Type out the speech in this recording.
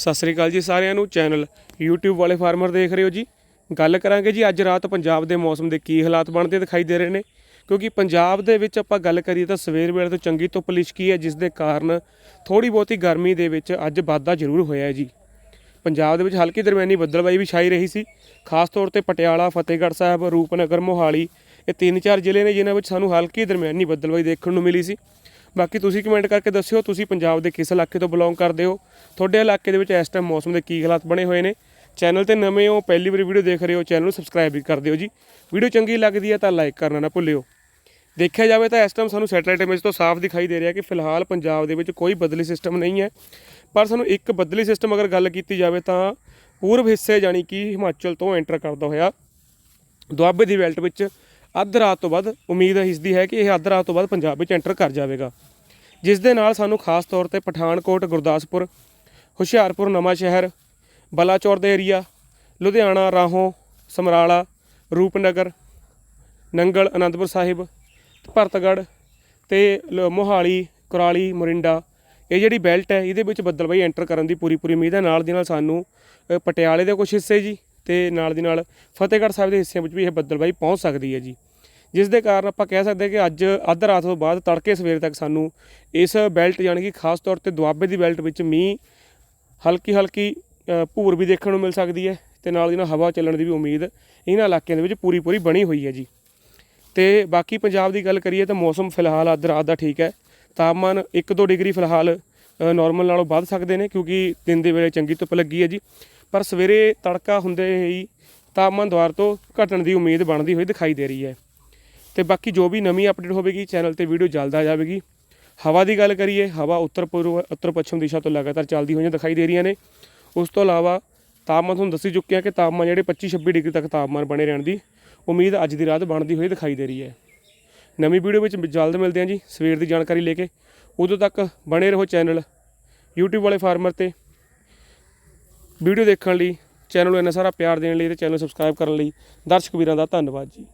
ਸਤਿ ਸ੍ਰੀ ਅਕਾਲ ਜੀ ਸਾਰਿਆਂ ਨੂੰ ਚੈਨਲ YouTube ਵਾਲੇ ਫਾਰਮਰ ਦੇਖ ਰਹੇ ਹੋ ਜੀ। ਗੱਲ ਕਰਾਂਗੇ ਜੀ ਅੱਜ ਰਾਤ ਪੰਜਾਬ ਦੇ ਮੌਸਮ ਦੇ ਕੀ ਹਾਲਾਤ ਬਣਦੇ ਦਿਖਾਈ ਦੇ ਰਹੇ ਨੇ। ਕਿਉਂਕਿ ਪੰਜਾਬ ਦੇ ਵਿੱਚ ਆਪਾਂ ਗੱਲ ਕਰੀਏ ਤਾਂ ਸਵੇਰ ਵੇਲੇ ਤੋਂ ਚੰਗੀ ਧੁੱਪ ਲਿਸ਼ਕੀ ਹੈ, ਜਿਸ ਦੇ ਕਾਰਨ ਥੋੜੀ ਬਹੁਤੀ ਗਰਮੀ ਦੇ ਵਿੱਚ ਅੱਜ ਵਾਧਾ ਜ਼ਰੂਰ ਹੋਇਆ ਹੈ ਜੀ। ਪੰਜਾਬ ਦੇ ਵਿੱਚ ਹਲਕੀ ਦਰਮਿਆਨੀ ਬੱਦਲਬਾਈ ਵੀ ਛਾਈ ਰਹੀ ਸੀ। ਖਾਸ ਤੌਰ ਤੇ ਪਟਿਆਲਾ, ਫਤਿਹਗੜ੍ਹ ਸਾਹਿਬ, ਰੂਪਨਗਰ, ਮੋਹਾਲੀ, ਇਹ ਤਿੰਨ ਚਾਰ ਜ਼ਿਲ੍ਹੇ ਨੇ ਜਿਨ੍ਹਾਂ ਵਿੱਚ ਸਾਨੂੰ ਹਲਕੀ ਦਰਮਿਆਨੀ ਬੱਦਲਬਾਈ ਦੇਖਣ ਨੂੰ ਮਿਲੀ ਸੀ। ਬਾਕੀ ਤੁਸੀਂ ਕਮੈਂਟ ਕਰਕੇ ਦੱਸਿਓ, ਤੁਸੀਂ ਪੰਜਾਬ ਦੇ ਕਿਸ ਇਲਾਕੇ ਤੋਂ ਬਿਲੋਂਗ ਕਰਦੇ ਹੋ? ਤੁਹਾਡੇ ਇਲਾਕੇ ਦੇ ਵਿੱਚ ਇਸ ਟਾਈਮ ਮੌਸਮ ਦੇ ਕੀ ਹਾਲਾਤ ਬਣੇ ਹੋਏ ਨੇ? ਚੈਨਲ ਤੇ ਨਵੇਂ ਹੋ, ਪਹਿਲੀ ਵਾਰੀ ਵੀਡੀਓ ਦੇਖ ਰਹੇ ਹੋ ਚੈਨਲ ਨੂੰ ਸਬਸਕ੍ਰਾਈਬ ਵੀ ਕਰ ਦਿਓ ਜੀ। ਵੀਡੀਓ ਚੰਗੀ ਲੱਗਦੀ ਹੈ ਤਾਂ ਲਾਈਕ ਕਰਨਾ ਨਾ ਭੁੱਲਿਓ। ਦੇਖਿਆ ਜਾਵੇ ਤਾਂ ਇਸ ਟਾਈਮ ਸਾਨੂੰ ਸੈਟੇਲਾਈਟ ਇਮੇਜ ਤੋਂ ਸਾਫ਼ ਦਿਖਾਈ ਦੇ ਰਿਹਾ ਕਿ ਫਿਲਹਾਲ ਪੰਜਾਬ ਦੇ ਵਿੱਚ ਕੋਈ ਬਦਲੀ ਸਿਸਟਮ ਨਹੀਂ ਹੈ। ਪਰ ਸਾਨੂੰ ਇੱਕ ਬਦਲੀ ਸਿਸਟਮ ਅਗਰ ਗੱਲ ਕੀਤੀ ਜਾਵੇ ਤਾਂ ਪੂਰਬ ਹਿੱਸੇ ਜਾਨੀ ਕਿ ਹਿਮਾਚਲ ਤੋਂ ਐਂਟਰ ਕਰਦਾ ਹੋਇਆ ਦੁਆਬੇ ਦੀ ਬੈਲਟ ਵਿੱਚ ਅੱਧ ਰਾਤ ਤੋਂ ਬਾਅਦ ਉਮੀਦ ਹੈ ਇਸ ਦੀ ਹੈ ਕਿ ਇਹ ਅੱਧ ਰਾਤ ਤੋਂ ਬਾਅਦ ਪੰਜਾਬ ਵਿੱਚ ਐਂਟਰ ਕਰ ਜਾਵੇਗਾ। ਜਿਸ ਦੇ ਨਾਲ ਸਾਨੂੰ ਖਾਸ ਤੌਰ ਤੇ ਪਠਾਨਕੋਟ, ਗੁਰਦਾਸਪੁਰ, ਹੁਸ਼ਿਆਰਪੁਰ, ਨਵਾਂ ਸ਼ਹਿਰ, ਬਲਾਚੌਰ ਦੇ ਏਰੀਆ ਲੁਧਿਆਣਾ, ਰਾਹੋਂ, ਸਮਰਾਲਾ, ਰੂਪਨਗਰ, ਨੰਗਲ, ਅਨੰਦਪੁਰ ਸਾਹਿਬ, ਭਰਤਗੜ੍ਹ ਤੇ ਲ- ਮੋਹਾਲੀ, ਕੁਰਾਲੀ, ਮੋਰਿੰਡਾ, ਇਹ ਜਿਹੜੀ ਬੈਲਟ ਹੈ, ਇਹਦੇ ਵਿੱਚ ਬੱਦਲਬਾਈ ਐਂਟਰ ਕਰਨ ਦੀ ਪੂਰੀ ਪੂਰੀ ਉਮੀਦ ਹੈ। ਨਾਲ ਦੀ ਨਾਲ ਸਾਨੂੰ ਪਟਿਆਲੇ ਦੇ ਕੁਝ ਹਿੱਸੇ ਜੀ ਤੇ ਨਾਲ ਦੀ ਨਾਲ ਫਤਿਹਗੜ੍ਹ ਸਾਹਿਬ ਦੇ ਹਿੱਸਿਆਂ ਵਿੱਚ ਵੀ ਇਹ ਬੱਦਲਬਾਈ ਪਹੁੰਚ ਸਕਦੀ ਹੈ ਜੀ। ਜਿਸ ਦੇ ਕਾਰਨ ਆਪਾਂ ਕਹਿ ਸਕਦੇ ਹਾਂ ਕਿ ਅੱਜ, ਅੱਧ ਰਾਤ ਤੋਂ ਬਾਅਦ ਤੜਕੇ ਸਵੇਰ ਤੱਕ ਸਾਨੂੰ ਇਸ ਬੈਲਟ ਯਾਨੀ ਕਿ ਖਾਸ ਤੌਰ ਤੇ ਦੁਆਬੇ ਦੀ ਬੈਲਟ ਵਿੱਚ ਮੀਂਹ ਹਲਕੀ ਹਲਕੀ ਭੂਰ ਵੀ ਦੇਖਣ ਨੂੰ ਮਿਲ ਸਕਦੀ ਹੈ ਤੇ ਨਾਲ ਦੀ ਨਾਲ ਹਵਾ ਚੱਲਣ ਦੀ ਵੀ ਉਮੀਦ ਇਹਨਾਂ ਇਲਾਕਿਆਂ ਦੇ ਵਿੱਚ ਪੂਰੀ ਪੂਰੀ ਬਣੀ ਹੋਈ ਹੈ ਜੀ। ਤੇ ਬਾਕੀ ਪੰਜਾਬ ਦੀ ਗੱਲ ਕਰੀਏ ਤਾਂ ਮੌਸਮ ਫਿਲਹਾਲ ਅੱਧ ਰਾਤ ਦਾ ਠੀਕ ਹੈ। ਤਾਪਮਾਨ 1-2 ਡਿਗਰੀ ਫਿਲਹਾਲ ਨਾਰਮਲ ਨਾਲੋਂ ਵੱਧ ਸਕਦੇ ਨੇ ਕਿਉਂਕਿ ਦਿਨ ਦੇ ਵੇਲੇ ਚੰਗੀ ਧੁੱਪ ਲੱਗੀ ਹੈ ਜੀ। ਪਰ ਸਵੇਰੇ ਤੜਕਾ ਹੁੰਦੇ ਹੀ ਤਾਪਮਾਨ ਦੁਆਰ ਤੋਂ ਘਟਣ ਦੀ ਉਮੀਦ ਬਣਦੀ ਹੋਈ ਦਿਖਾਈ ਦੇ ਰਹੀ ਹੈ। ਤੇ ਬਾਕੀ ਜੋ ਵੀ ਨਵੀਂ ਅਪਡੇਟ ਹੋਵੇਗੀ, ਚੈਨਲ ਤੇ ਵੀਡੀਓ ਜਲਦ ਆ ਜਾਵੇਗੀ। ਹਵਾ ਦੀ ਗੱਲ ਕਰੀਏ, ਹਵਾ ਉੱਤਰ ਪੂਰਬ ਉੱਤਰ ਪੱਛਮ ਦਿਸ਼ਾ ਤੋਂ ਲਗਾਤਾਰ ਚੱਲਦੀ ਹੋਈਆਂ ਦਿਖਾਈ ਦੇ ਰਹੀਆਂ ਨੇ। ਉਸ ਤੋਂ ਇਲਾਵਾ ਤਾਪਮਾਨ ਤੁਹਾਨੂੰ ਦੱਸੀ ਚੁੱਕਿਆ ਕਿ ਤਾਪਮਾਨ ਜਿਹੜੇ 25-26 ਡਿਗਰੀ ਤੱਕ ਤਾਪਮਾਨ ਬਣੇ ਰਹਿਣ ਦੀ ਉਮੀਦ ਅੱਜ ਦੀ ਰਾਤ ਬਣਦੀ ਹੋਈ ਦਿਖਾਈ ਦੇ ਰਹੀ ਹੈ। ਨਵੀਂ ਵੀਡੀਓ ਵਿੱਚ ਜਲਦ ਮਿਲਦੇ ਹਾਂ ਜੀ, ਸਵੇਰ ਦੀ ਜਾਣਕਾਰੀ ਲੈ ਕੇ। ਉਦੋਂ ਤੱਕ ਬਣੇ ਰਹੋ ਚੈਨਲ YouTube ਵਾਲੇ ਫਾਰਮਰ ਤੇ। ਵੀਡੀਓ ਦੇਖਣ ਲਈ ਚੈਨਲ ਨੂੰ ਇੰਨਾ ਸਾਰਾ ਪਿਆਰ ਦੇਣ ਲਈ ਤੇ ਚੈਨਲ ਨੂੰ ਸਬਸਕ੍ਰਾਈਬ ਕਰਨ ਲਈ ਦਰਸ਼ਕ ਵੀਰਾਂ ਦਾ ਧੰਨਵਾਦ ਜੀ।